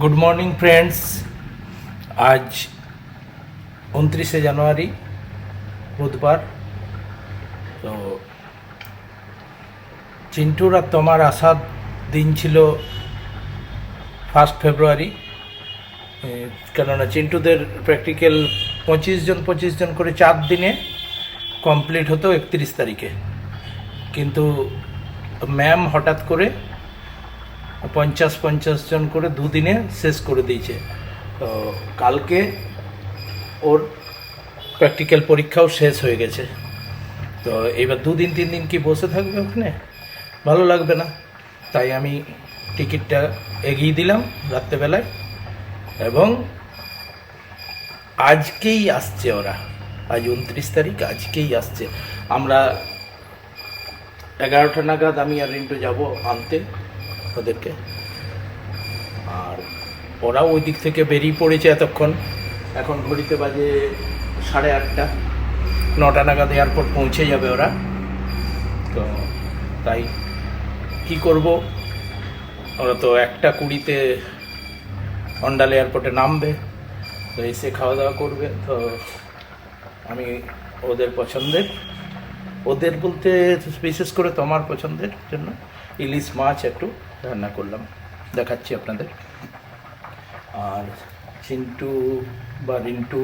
Good morning friends আজ উনত্রিশে জানুয়ারি, বুধবার। তো চিন্টুর আর তোমার আসার দিন ছিল ফার্স্ট ফেব্রুয়ারি কেননা চিন্টুদের প্র্যাকটিক্যাল পঁচিশ জন পঁচিশ জন করে চার দিনে কমপ্লিট হতো একত্রিশ তারিখে। কিন্তু ম্যাম হঠাৎ করে পঞ্চাশ পঞ্চাশ জন করে দুদিনে শেষ করে দিয়েছে। তো কালকে ওর প্র্যাকটিক্যাল পরীক্ষাও শেষ হয়ে গেছে। তো এবার দুদিন তিন দিন কি বসে থাকবে ওখানে? ভালো লাগবে না। তাই আমি টিকিটটা এগিয়ে দিলাম রাত্রেবেলায় এবং আজকেই আসছে ওরা। আজ উনত্রিশ তারিখ, আজকেই আসছে। আমরা এগারোটা নাগাদ আমি আর রিন্টু যাব আনতে। ওদেরকে। আর ওরাও ওই দিক থেকে বেরিয়ে পড়েছে এতক্ষণ। এখন ঘড়িতে বাজে সাড়ে আটটা। নটা নাগাদ এয়ারপোর্ট পৌঁছে যাবে ওরা। তো তাই কি করব? ওরা তো একটা কুড়িতে অন্ডাল এয়ারপোর্টে নামবে, তো এসে খাওয়া দাওয়া করবে। তো আমি ওদের পছন্দের, ওদের বলতে বিশেষ করে তোমার পছন্দের জন্য, ইলিশ মাছ একটু রান্না করলাম, দেখাচ্ছি আপনাদের। আর চিন্টু বা রিন্টু,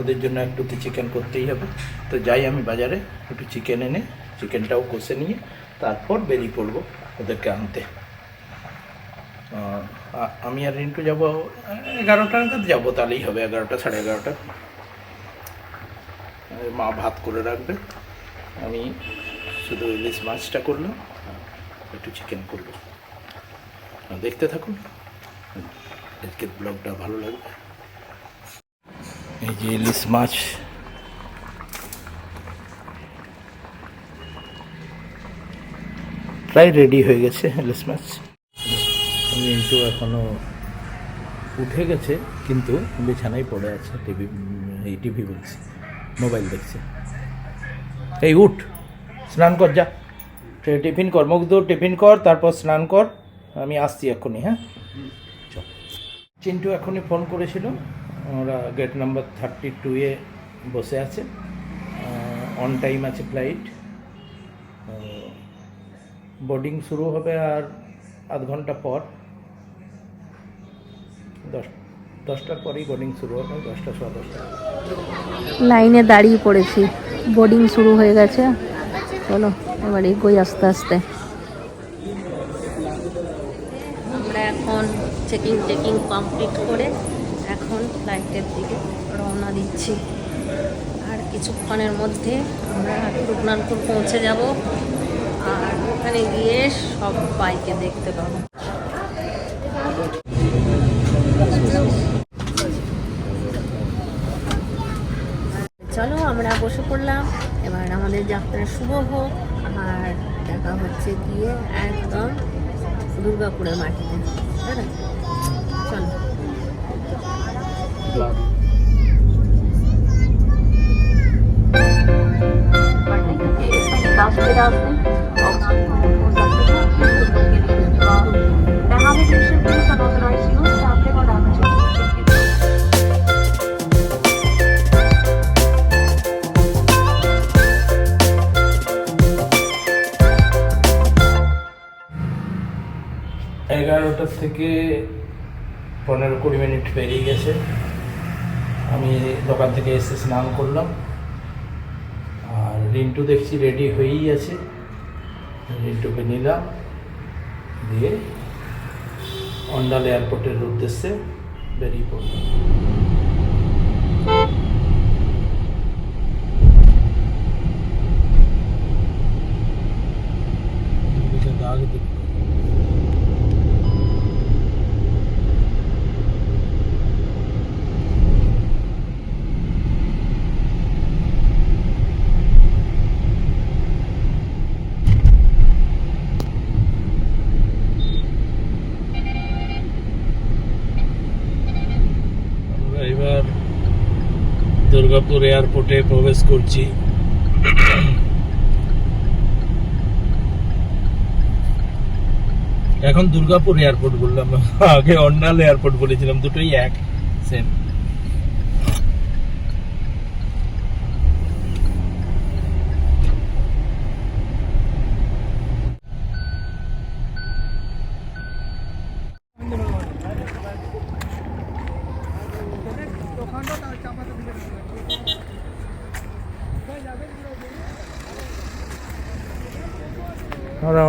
ওদের জন্য একটু তো চিকেন করতেই হবে। তো যাই আমি বাজারে একটু চিকেন এনে চিকেনটাও কষে নিয়ে তারপর বেরিয়ে পড়ব ওদেরকে আনতে। আমি আর রিন্টু যাব এগারোটা নাগাদ যাব, তাহলেই হবে এগারোটা, সাড়ে এগারোটা। মা ভাত করে রাখবে। আমি শুধু ইলিশ মাছটা করলাম একটু চিকেন করব। দেখতে থাকুন। আজকের ব্লগটা ভালো লাগবে। এই যে ইলিশ মাছ। প্রায় রেডি হয়ে গেছে ইলিশ মাছ। কিন্তু এখনও উঠে গেছে, কিন্তু বিছানায় পড়ে আছে টিভি এই টিভি বলছে মোবাইল দেখছে। এই উঠ, স্নান কর, যা। টিফিন কর, মুখ দূর টিফিন কর, তারপর স্নান কর। আমি আসছি এক্ষুনি হ্যাঁ। চিন্টু এখনই ফোন করেছিল, ওরা গেট নাম্বার থার্টি টুয়ে বসে আছে অন টাইম আছে ফ্লাইট বোর্ডিং শুরু হবে আর আধ ঘণ্টা পর, দশ, দশটার পরেই বোর্ডিং শুরু হবে, দশটা, সোয়া দশটা লাইনে দাঁড়িয়ে পড়েছি বোর্ডিং শুরু হয়ে গেছে, চলো এবার এগোই আস্তে আস্তে আমরা এখন চেকিং টেকিং কমপ্লিট করে এখন ফ্লাইটের দিকে রওনা দিচ্ছি। আর কিছুক্ষণের মধ্যে আমরা রূপনাথপুর পৌঁছে যাব। আর ওখানে গিয়ে সব বাইকে দেখতে পাবো। চলো, আমরা বসে পড়লাম। এবার আমাদের যাত্রা শুভ হোক। আর দেখা হচ্ছে গিয়ে একদম দুর্গাপুরের মাটিতে তাই না? চলো এগারোটার থেকে পনেরো কুড়ি মিনিট পেরিয়ে গেছে। আমি দোকান থেকে এসে স্নান করলাম। আর রিন্টু দেখছি রেডি হয়েই আছে। রিন্টুকে নিলাম। দিয়ে অন্ডাল এয়ারপোর্টের উদ্দেশ্যে বেরিয়ে পড়লাম দাগ দিল আমরা এবার দুর্গাপুর এয়ারপোর্টে প্রবেশ করছি। এখন দুর্গাপুর এয়ারপোর্ট বললাম। আগে অন্যাল এয়ারপোর্ট বলেছিলাম দুটোই এক সেম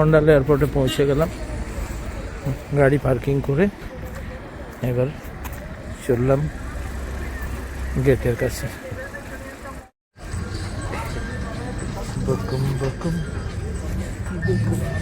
আমরা অন্ডাল এয়ারপোর্টে পৌঁছে গেলাম গাড়ি পার্কিং করে এবার চললাম গেটের কাছে বকুম বকুম বকুম।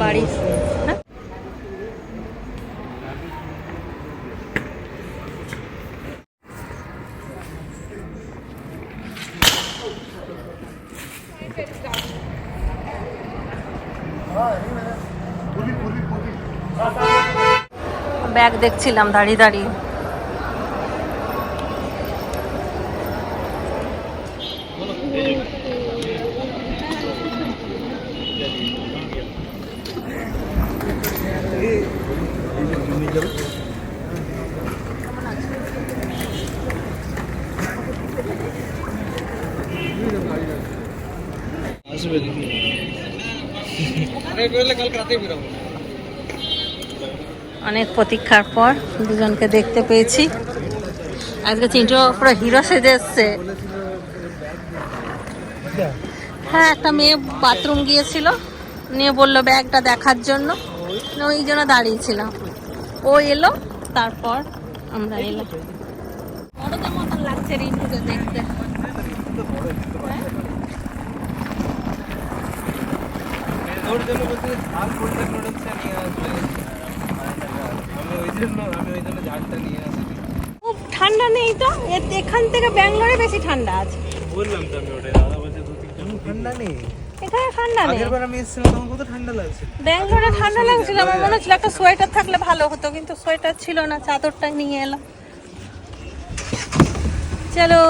বাড়ি। ব্যাগ দেখছিলাম দাঁড়িয়ে দাঁড়িয়ে অনেক প্রতীক্ষার পর দুজনকে দেখতে পেয়েছি। আজকে চিন্টু পুরো হিরো সেজে এসছে। হ্যাঁ একটা মেয়ে বাথরুম গিয়েছিল। নিয়ে বলল ব্যাগটা দেখার জন্য। ওই জন্য দাঁড়িয়েছিলাম ও এলো, তারপর আমরা এলাম। মতন লাগছে রিন্টুকে দেখতে খুব ঠান্ডা নেই তো? এখান থেকে ব্যাঙ্গালোরে বেশি ঠান্ডা আছে। বললাম তো আমি ওটা দাদা বলছে দু তিন ঠান্ডা নেই। ব্যাঙ্গালোরে ঠান্ডা লাগছিল আমার মনে হচ্ছিল একটা সোয়েটার থাকলে ভালো হতো কিন্তু সোয়েটার ছিল না চাদরটা নিয়ে এলাম। চলো।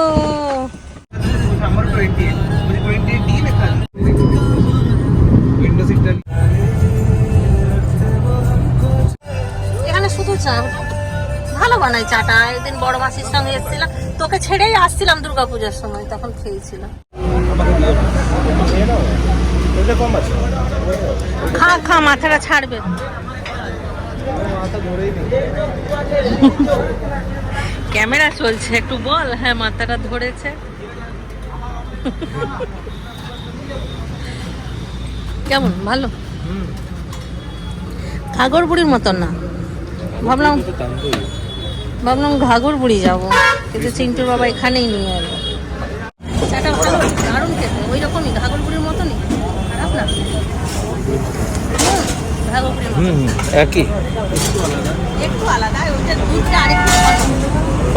চা ভালো বানাই চাটা। একদিন বড় মাসির সঙ্গে এসেছিলাম। তোকে ছেড়েই আসছিলাম দুর্গা দুর্গাপূজার সময় তখন খেয়েছিলাম। খা খা মাথাটা ছাড়বে। ক্যামেরা চলছে একটু বল। হ্যাঁ মাথাটা ধরেছে। কেমন? ভালো? ঘাগর বুড়ির মতন না। ভাবলাম ভাবলাম ঘাগর বুড়ি যাব কিন্তু চিন্টুর বাবা এখানেই নিয়ে এলো। চাটা ভালো দারুণ খেতে ওই রকমই ঘাগর বুড়ির মতনই খারাপ না? একই। একটু আলাদা দুধটা আরেকটু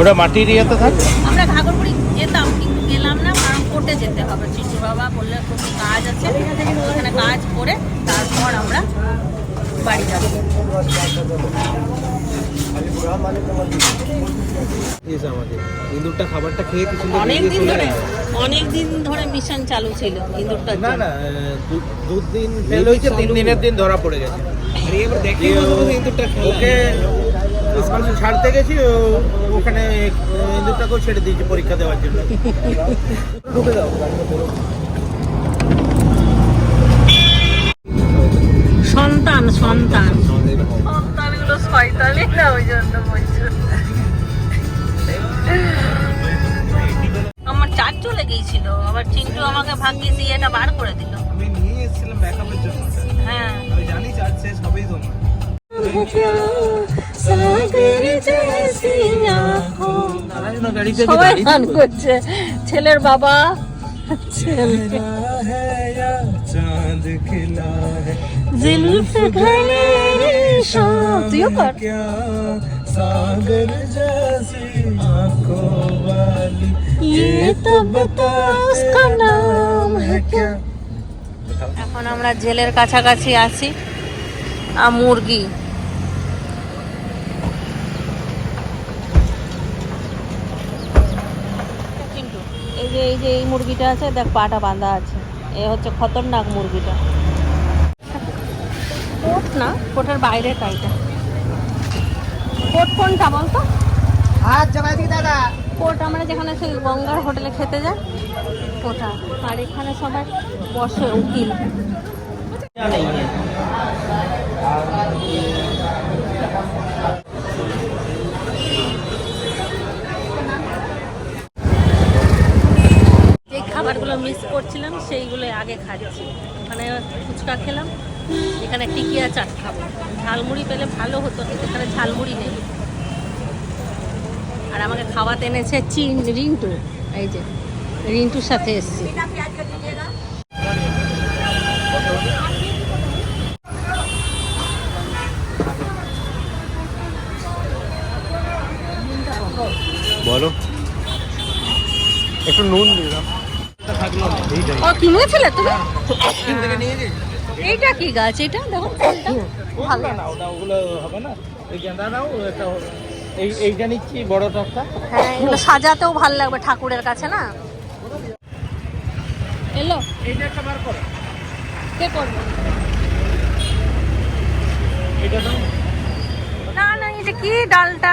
ওটা মাটির ইয়েতে থাক? আমরা ঘাগরপুরি যেতাম কিন্তু গেলাম না কারণ কোর্টে যেতে হবে। চিন্টু বাবা বললে কাজ আছে ওখানে কাজ করে তারপর আমরা বাড়ি যাব। খাবারটা খেয়ে অনেক দিন ধরে অনেক দিন ধরে মিশন চালু ছিল না না দু- দু দিন ফেল হয়েছে তিন দিনের দিন ধরা পড়ে গেছে। আরে এবার দেখি ওকে স্কুল ছাড়তে গেছি ও- ওখানে ইন্দুরটাকেও ছেড়ে দিয়েছি পরীক্ষা দেওয়ার জন্য। ঢুকে দাও। সন্তান। সন্তান সন্তানগুলো শয়তানি না ওই জন্য বলছো। আমার চার্জ চলে গিয়েছিল আবার চিন্টু আমাকে ভাগ্যিস এটা বার করে দিল। আমি নিয়ে এসেছিলাম ব্যাকআপের জন্য। হ্যাঁ। আমি জানি চার্জ শেষ হবেই তোমার সবাই গান করছে ছেলের বাবা। ছেলে চাঁদ খিলা। জিলফ ঘনে রেশম তুইও কর सागर जैसी आंखों वाली ये तो बता उसका नाम है क्या এখন আমরা জেলের কাছাকাছি আছি আর মুরগি চিন্টু, এই যে এই যে এই মুরগিটা আছে দেখ পাটা বাঁধা আছে এ হচ্ছে খতরনাক মুরগিটা কোট না কোটের বাইরে টাইটা কোট কোনটা বলতো? হাত জমাই দিকে দাদা। কোট আমরা যেখানে সেই গঙ্গার হোটেলে খেতে যাই। ওটা আর এখানে সবাই বসে উকিল। যে খাবারগুলো মিস করছিলাম সেইগুলো আগে খাচ্ছি। ওখানে ফুচকা খেলাম এখানে টিকিয়া চাট খাব। ঝালমুড়ি পেলে ভালো হতো কিন্তু এখানে ঝালমুড়ি নেই। আর আমাকে খাওয়াতে এনেছে চিন রিন্টু। এই যে রিন্টুর সাথে এসছি। বলো। একটু নুন থাকল না ও কিনেছিলে তুমি? এইটা কি গাছ? এটা? দেখো ভালো। না ওটা ওগুলো হবে না। এই গেঁদা এটা এই এইটা নিচ্ছি বড় টপটা। হ্যাঁ এগুলো সাজাতেও ভালো লাগবে ঠাকুরের কাছে না? এলো। এইটা একটা বার করো। কে করবে? এটা দাও। না না এই যে কি ডালটা?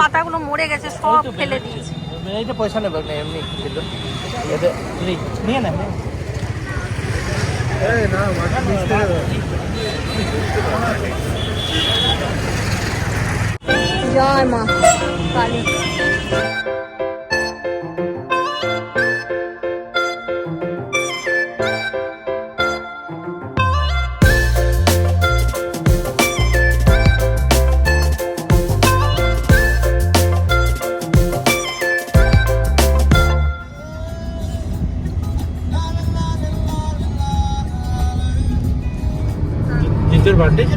পাতাগুলো মরে গেছে সব ফেলে দিয়েছে। এইটা পয়সা নেবে না এমনি এটা নিয়ে না নে। এই না মাথা মিশতে জয় মা কালী। вибивати.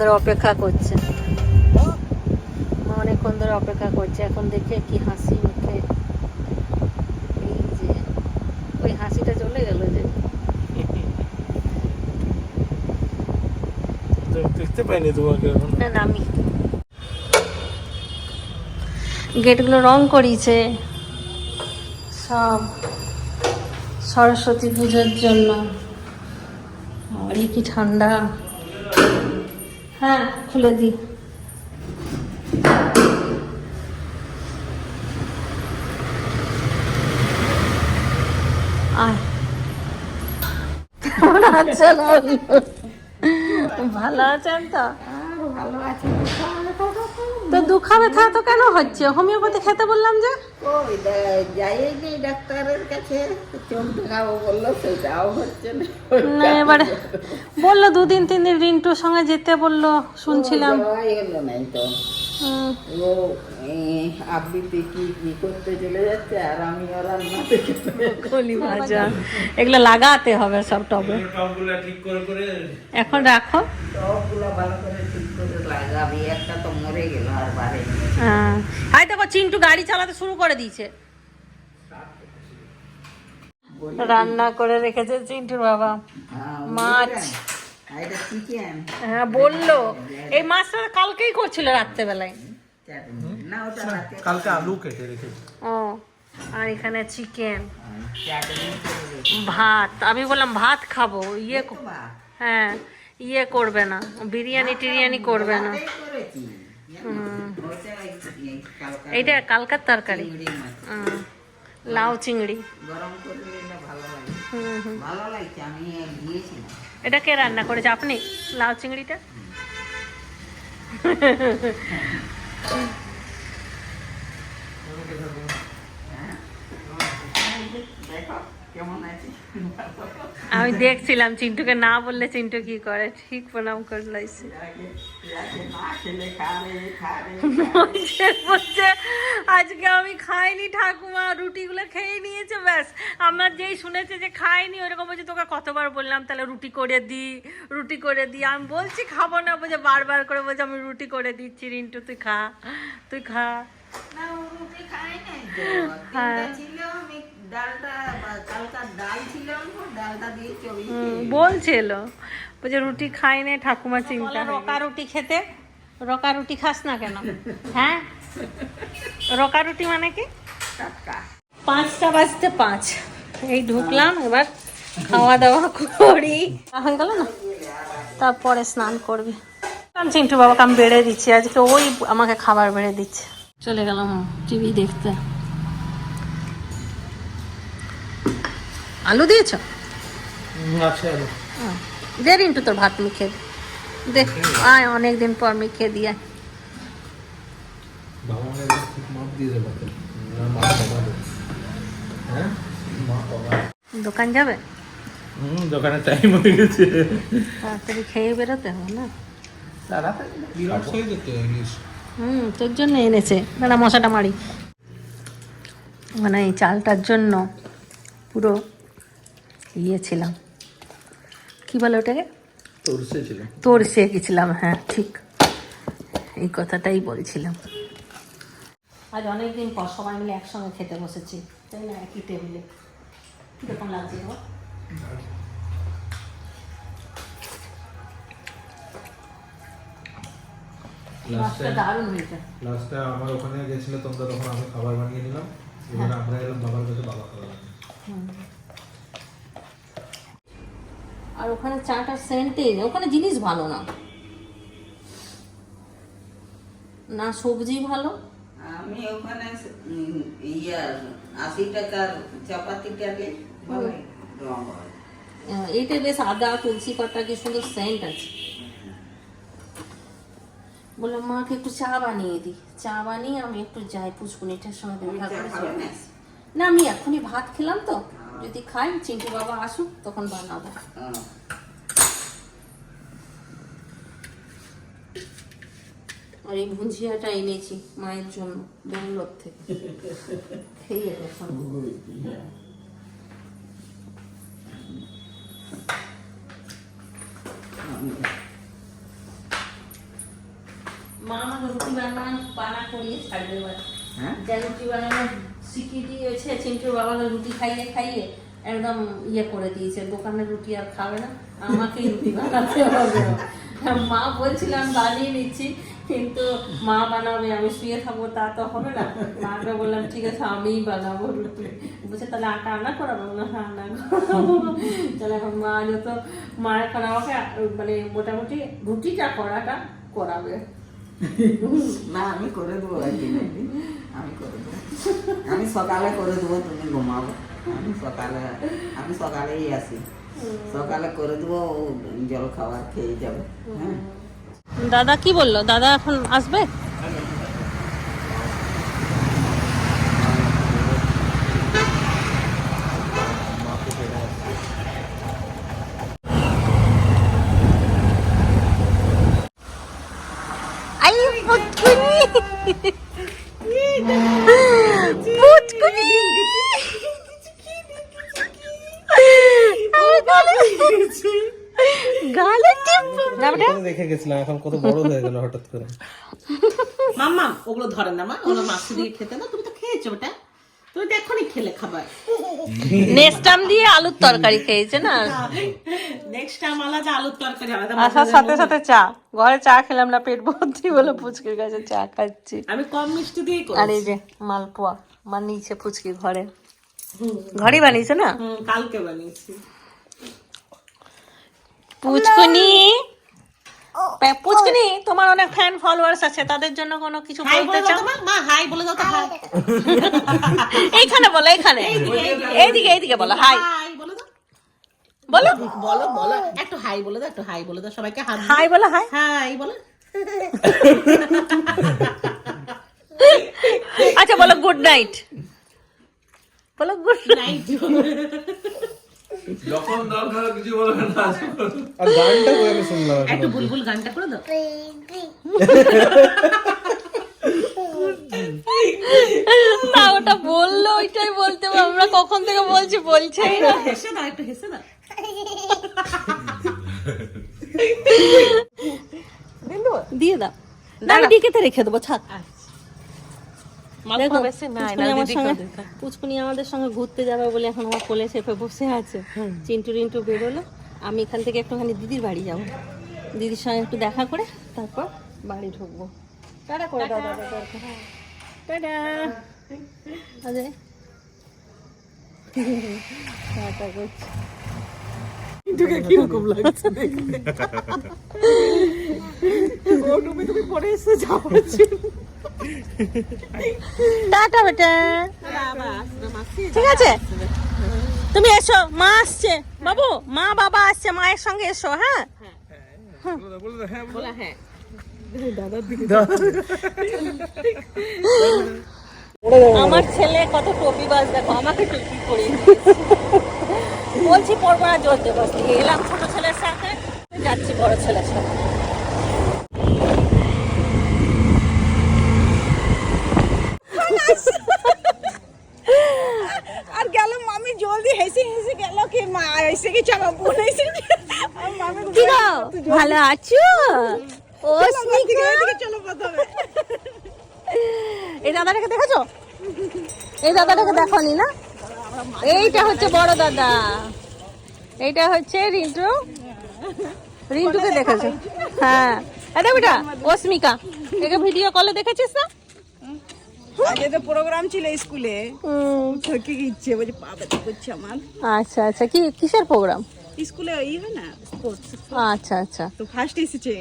ধরে অপেক্ষা করছে। মা অনেকক্ষণ ধরে অপেক্ষা করছে। এখন দেখে কি হাসি মুখে। এই যে ওই হাসিটা চলে গেল যে। দেখতে পাইনি তোমাকে না না আমি। গেটগুলো রং করিয়েছে। সব সরস্বতী পুজোর জন্য। আরে কি ঠান্ডা। হ্যাঁ খুলে দি। কেমন আছেন? ভালো আছেন তো? ভালো আছি। তো দুঃখা ব্যথা তো কেন হচ্ছে? হোমিওপ্যাথি খেতে বললাম যে। ওই দা- যাই যে ডাক্তারের কাছে চোখ দেখাবো বলল সেটাও হচ্ছে না। এবারে বলল দুদিন তিন দিন রিন্টুর সঙ্গে যেতে বলল শুনছিলাম। হলো নাই তো ও আবৃত্তি কি কি করতে চলে যাচ্ছে আর আমি কলি ভাজা। এগুলো লাগাতে হবে সব টবে। টপগুলো ঠিক করে করে এখন রাখো। সবগুলো ভালো করে ঠিক করে লাগাবি একটা তো মরে গেল আর বাড়ে হ্যাঁ। হাই দেখো চিন্টু গাড়ি চালাতে শুরু করে দিয়েছে। রান্না করে রেখেছে চিন্টুর বাবা। মাছ। এটা চিকেন হ্যাঁ বলল। এই মাছটা কালকেই করছিল রাত্রেবেলায়। না কালকে আলু কেটে রেখেছি। ও আর এখানে চিকেন। ভাত আমি বললাম ভাত খাব ইয়ে হ্যাঁ ইয়ে করবে না বিরিয়ানি টিরিয়ানি করবে না। এইটা কালকার তরকারি। লাউ চিংড়ি। গরম করে ভালো লাগে। হুম হুম। ভালো লাগছে আমি দিয়েছিলাম। এটা কে রান্না করেছে? আপনি? লাউ চিংড়িটা? দেখো। কেমন আমি দেখছিলাম চিন্টুকে না বললে চিন্টু কি করে? ঠিক প্রণাম করে লাইছে। না আজকে আমি খাইনি ঠাকুমা রুটিগুলো খেয়ে নিয়েছে ব্যাস। আমার যেই শুনেছে যে খাইনি ওরকম বলছে তোকে কতবার বললাম তাহলে রুটি করে দি রুটি করে দি। আমি বলছি খাব না। বলছে বারবার করে বলছে আমি রুটি করে দিচ্ছি রিন্টু তুই খা তুই খা। না রুটি খাই তো হ্যাঁ। বলছিল। বলছে রুটি খাই নে ঠাকুমা চিন্তা রকা রুটি খেতে? রকা রুটি খাস না কেন? হ্যাঁ? রকা রুটি মানে কি? পাঁচটা বাজতে পাঁচ। এই ঢুকলাম এবার খাওয়া দাওয়া করি হয়ে গেল না? তারপরে স্নান করবি। চিন্টু বাবাকে আমি বেড়ে দিচ্ছি। আজকে ওই আমাকে খাবার বেড়ে দিচ্ছে। চলে গেলাম টিভি দেখতে। আলু দিয়েছ? আচ্ছা দে রিন্টু তোর ভাত মুখে। দেখ আয় অনেকদিন পর মুখে দিয়ে হ্যাঁ? দোকান যাবে? দোকানে টাইম হয়ে গেছে। তাড়াতাড়ি খেয়ে বেরোতে হবে না? হুম তোর জন্য এনেছে। দাঁড়া মশাটা মারি। মানে এই চালটার জন্য পুরো ইয়ে ছিলাম। কি বলে ওটাকে? তোরসে তোর সে গেছিলাম হ্যাঁ ঠিক। এই কথাটাই বলছিলাম। আজ অনেকদিন পর সবাই মিলে একসঙ্গে খেতে বসেছি তাই না? একই টেবিলে কীরকম লাগছে তোমার লাস্টে আমার ওখানে গেছিলে তোমরা তখন আমি খাবার বানিয়ে নিলাম এবার আমরা এলাম বাবার কাছে বাবা খাবার বানিয়ে আর ওখানে চাটা সেন্টেজ ওখানে জিনিস ভালো না। না সবজি ভালো। আমি ওখানে ইয়া আশি টাকার চাপাতি টালে রং এইটা বেশ আদা তুলসী পাতা কি সুন্দর সেন্ট আছে। বললাম মাকে একটু চা বানিয়ে দিই চা বানিয়ে আমি একটু যাই পুষ্কুনিটার সঙ্গে দেখা করে না? আমি এখনই ভাত খেলাম তো। যদি খাই চিন্টু বাবা আসুক তখন বানাবো হ্যাঁ। আর এই ভুঞ্জিয়াটা এনেছি মায়ের জন্য ব্যাঙ্গালোর থেকে খেয়ে এখন মা আমাকে রুটি বানানো বানা করিয়ে ছাড়বে এবার হ্যাঁ? যা রুটি বানানো শিখিয়ে দিয়েছে চিন্টুর বাবাকে রুটি খাইয়ে খাইয়ে একদম ইয়ে করে দিয়েছে দোকানের রুটি আর খাবে না, আমাকেই রুটি বানাতে হবে। মা বলছিলাম, বানিয়ে নিচ্ছি, কিন্তু মা বানাবে, আমি শুয়ে থাকব, তা তো হবে না। মাকে বললাম, ঠিক আছে, আমিই বানাবো রুটি। বলছে, তাহলে আটা আনা করাবো? না হ্যাঁ আনা তাহলে এখন মা যত, মা এখন আমাকে মানে মোটামুটি রুটিটা করাটা করাবে। না, আমি করে দেবো একদিন একদিন আমি করে দেবো। আমি সকালে করে দেবো তুমি ঘুমাবো আমি সকালে আমি সকালেই আসি। সকালে করে দেবো জল খাবার খেয়ে যাবে। হ্যাঁ। দাদা কি বলল? দাদা এখন আসবে আই পুতকুনি পুতকুনি গালে টিপু দেখে গেছিলাম এখন কত বড় হয়ে গেল হঠাৎ করে। মাম্মা ওগুলো ধরে না মা ওগুলো মাছ দিয়ে খেতে না তুমি তো খেয়েছো ওটা। তুমি খেলে খাবার। নেস্টাম দিয়ে আলুর তরকারি খেয়েছে না? নেক্সট টাইম আলাদা আলুর তরকারি আলাদা আসার সাথে সাথে চা। ঘরে চা খেলাম না পেট ভর্তি বলে পুচকির কাছে চা খাচ্ছি। আমি কম মিষ্টি দিয়েই করি আর এই যে মালপোয়া বানিয়েছে ফুচকি ঘরে। ঘরে বানিয়েছে না? কালকে বানিয়েছি। পুচকুনি পুচকুনি তোমার অনেক ফ্যান ফলোয়ার্স আছে তাদের জন্য কোনো কিছু বলতে চাও? মা মা হাই বলে দাও তো হাই এইখানে বলো এইখানে। এইদিকে এইদিকে বলো হাই হাই বলে বলো। বলো বলো। একটু হাই বলে দাও একটু হাই বলে দাও সবাইকে হাত হাই বলো হাই হাই বলো। আচ্ছা বলো গুড নাইট বলো গুড নাইট যখন দরকার কিছু বলবে না আর গানটা শুনলাম একটু বুলবুল গানটা করে দাও। না ওটা বলল ওইটাই বলতে। আমরা কখন থেকে বলছি বলছে না। হেসে দাও একটু হেসে দাও। দিয়ে দাও। না আমি রেখে দেবো থাক। দেখো, পুচকুনি আমার সঙ্গে পুচকুনি আমাদের সঙ্গে ঘুরতে যাবে বলে এখন আমার কোলে চেপে বসে আছে। চিন্টু রিন্টু বেরোলো। আমি এখান থেকে একটুখানি দিদির বাড়ি যাব। দিদির সঙ্গে একটু দেখা করে তারপর বাড়ি ঢুকবো। টাটা করে দাও দাদা টাটা। অজয় টাটা করছি। কীরকম লাগছে দেখতে? ও তুমি তুমি পরে এসে যাও। টাটা বেটা। ঠিক আছে? তুমি এসো, মা আসছে। বাবু, মা, বাবা আসছে, মায়ের সঙ্গে এসো হ্যাঁ? আমার ছেলে কত টপি বাজ দেখো, আমাকে টুপি পরিয়ে বলছি পরবো না, জোর বস এলাম ছোট ছেলের সাথে, যাচ্ছি বড় ছেলের সাথে। আর গেল মামি জলদি হেসে হেসে গেল কি মা এসে কি চলো বোন এসে কি ভালো আছো? ও চলো প্রথমে। এই দাদাটাকে দেখেছ? এই দাদাটাকে দেখনি না? এইটা হচ্ছে বড় দাদা। এইটা হচ্ছে রিন্টু। রিন্টুকে দেখেছ? হ্যাঁ। এটা বেটা অস্মিকা একে ভিডিও কলে দেখেছিস না? আজকে তো প্রোগ্রাম ছিল স্কুলে কি ইচ্ছে বলছে পাবে তো করছে আমার? আচ্ছা আচ্ছা কি কিসের প্রোগ্রাম স্কুলে ই হয় না স্পোর্টস আচ্ছা আচ্ছা। তো ফার্স্ট এসেছে।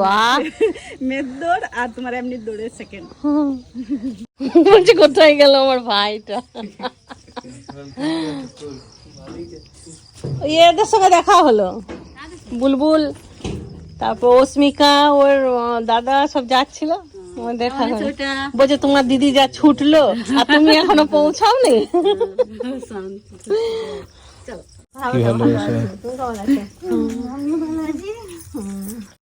বাহ। মেদ দৌড় আর তোমার এমনি দৌড়ে সেকেন্ড বলছি কোথায় গেল আমার ভাইটা? এদের সঙ্গে দেখা হলো। বুলবুল তারপর অস্মিকা ওর দাদা সব যাচ্ছিল। দেখা হলো বলছে তোমার দিদি যা ছুটলো আর তুমি এখনো পৌঁছাওনি কি ভালোবাসা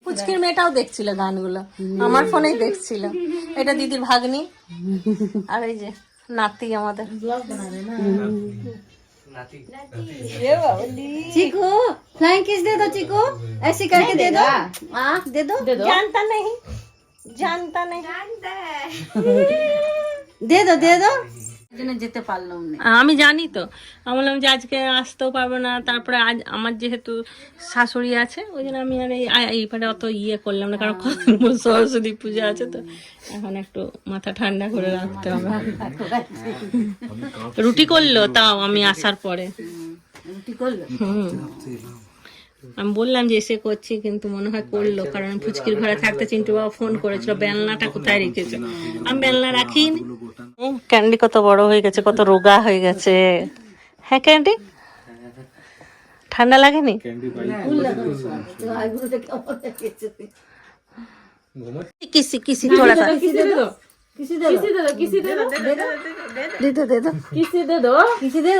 পুচকির মেয়েটাও দেখছিল গানগুলো আমার ফোনেই দেখছিল এটা দিদির ভাগ্নি আর এই যে নাতি আমাদের चीकू फ्लाइंग किस दे दो चीकू ऐसे करके दे दो हाँ दे दो জানতা নেই জানতা না যেতে পারলাম আমি জানি তো। আমি বললাম যে আজকে আসতেও পারব না তারপরে আজ আমার যেহেতু শাশুড়ি আছে ওই জন্য আমি আর এই পারে অত ইয়ে করলাম না কারণ সরস্বতী পূজা আছে তো এখন একটু মাথা ঠান্ডা করে রাখতে হবে। রুটি করল তাও আমি আসার পরে। রুটি করল। হুম। আমি বললাম যে এসে করছি কিন্তু মনে হয় করল কারণ ফুচকির ঘরে থাকতে চিন্তু বাবা ফোন করেছিল বেলনাটা কোথায় রেখেছে? আমি বেলনা রাখিনি। ক্যান্ডি কত বড় হয়ে গেছে কত রোগা হয়ে গেছে। হ্যাঁ ক্যান্ডি ঠান্ডা লাগেনি? কিসি দে দে দে দে দে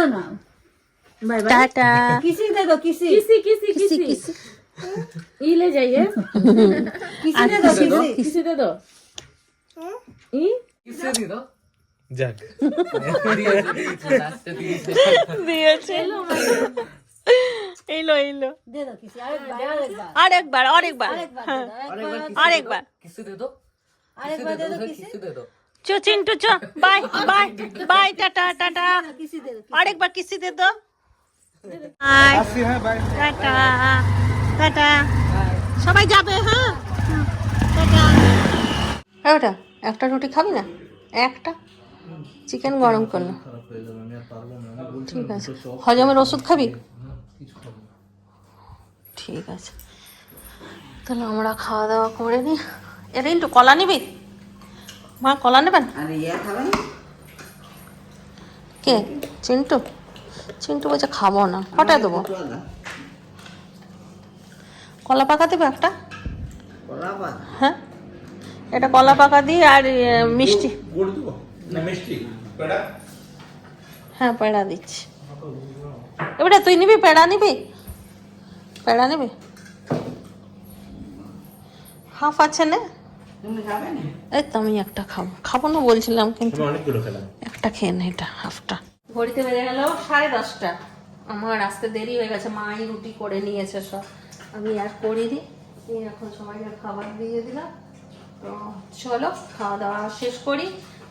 টাটা। কিসি দে কিসি? কিসি কিসি কিসি কিসি? ইলে যাইয়ে হ্যাঁ? কিসি দে কিসি দে দো ই? কিসি দে দো যাক। দিয়েছে। আরেকবার আরেকবার। আরেকবার দে দো আরেকবার দে দো দে দো চো চিন্টু চো। Bye bye bye tata tata. আরেকবার কিসি দে দো সবাই যাবে হ্যাঁ? ওটা একটা রুটি খাবি না? একটা? চিকেন গরম করল খারাপ হয়ে যাবে আমি আর পারব না। ঠিক আছে। হজমের ওষুধ খাবি? কিছু খাব না। ঠিক আছে। তাহলে আমরা খাওয়া দাওয়া করে নিই এটা একটু কলা নিবি? মা কলা নেবেন? আর ইয়ে খাবে কে? চিন্টু? চিন্টু বলছে খাব না। কটা দেবো? কলা পাকা দেবে একটা? হ্যাঁ। এটা কলা পাকা দিয়ে আর মিষ্টি। গুড় দেবো? না মিষ্টি। পেড়া? হ্যাঁ পেড়া দিচ্ছি। এবারে তুই নিবি পেড়া নিবি? পেড়া নিবি? হাফ আছে না? তুমি খাবে না? এই তো আমি একটা খাব। খাব না বলছিলাম কিন্তু একটা খেয়ে নে এটা হাফটা। ঘড়িতে বেজে গেল সাড়ে দশটা। আমার আসতে দেরি হয়ে গেছে, মাই রুটি করে নিয়েছে সব। আমি আর করিনি। দিই এখন সবাইকে খাবার দিয়ে দিলাম। তো চলো, খাওয়া দাওয়া শেষ করি।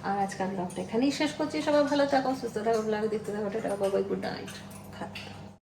আর আজকাল ব্লগটা এখানেই শেষ করছি। সবাই ভালো থাকো, সুস্থ থাকো ব্লগ দেখতে থাকো, টাটা বাবাই গুড নাইট